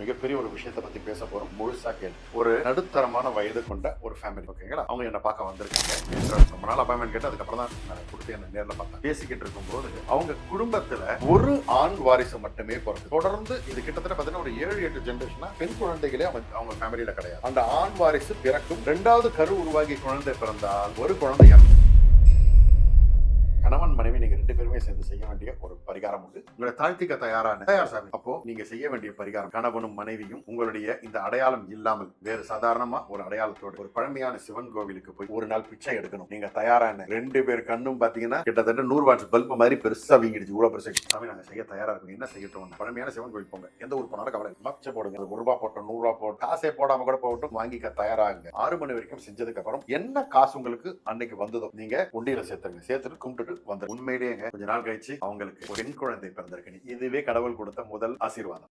மிகப்பெரிய ஒரு விஷயத்தை பத்தி பேச போறோம். முழுசா கேளு. ஒரு நடுத்தரமான வயது கொண்ட ஒரு ஃபேமிலி ஓகேங்களா அவங்க என்ன பார்க்க வந்திருக்காங்க. ரொம்ப நாள் அப்பாயின்மெண்ட் கேட்டு அதுக்கப்புறம் தான் நான் கொடுத்து என்ன நேர்ல பார்த்தேன். பேசிக்கிட்டு இருக்கும்போது அவங்க குடும்பத்துல ஒரு ஆண் வாரிசு மட்டுமே பிறகு தொடர்ந்து இது கிட்டத்தட்ட பார்த்தீங்கன்னா ஒரு ஏழு எட்டு ஜென்ரேஷனா பெண் குழந்தைகளே அவங்க அவங்க ஃபேமிலியில கிடையாது. அந்த ஆண் வாரிசு பிறக்கும். இரண்டாவது கரு உருவாகி குழந்தை பிறந்தால் ஒரு குழந்தை எல்லாருமே சேர்ந்து செய்ய வேண்டிய ஒரு பரிகாரம் உண்டு. உங்களை தாழ்த்திக்க தயாரான தயார் சாமி. அப்போ நீங்க செய்ய வேண்டிய பரிகாரம் கணவனும் மனைவியும் உங்களுடைய இந்த அடையாளம் இல்லாமல் வேறு சாதாரணமா ஒரு அடையாளத்தோடு ஒரு பழமையான சிவன் கோவிலுக்கு போய் ஒரு நாள் பிச்சை எடுக்கணும். நீங்க தயாரான ரெண்டு பேர் கண்ணும் பாத்தீங்கன்னா கிட்டத்தட்ட நூறு வாட்ஸ் பல்ப் மாதிரி பெருசா வீங்கிடுச்சு. இவ்வளவு பெருசா சாமி நாங்க செய்ய தயாரா இருக்கும். என்ன செய்யட்டும் பழமையான சிவன் கோவில் போங்க. எந்த ஊர் போனாலும் கவலை இல்லை. போடுங்க. ஒரு ரூபா போட்டோம் நூறு ரூபா போட்டோம். காசே போடாம கூட போகட்டும். வாங்கிக்க தயாராகுங்க. ஆறு மணி வரைக்கும் செஞ்சதுக்கு அப்புறம் என்ன காசு உங்களுக்கு அன்னைக்கு வந்ததோ நீங்க உண்டியில சேர்த்துருங்க. சேர்த்துட்டு கும்பிட்டுட்டு வந்து உண்மையிலேயே கொஞ்சம் நாள் கழிச்சு அவங்களுக்கு ஒரு பெண் குழந்தை பிறந்திருக்கு. இதுவே கடவுள் கொடுத்த முதல் ஆசீர்வாதம்.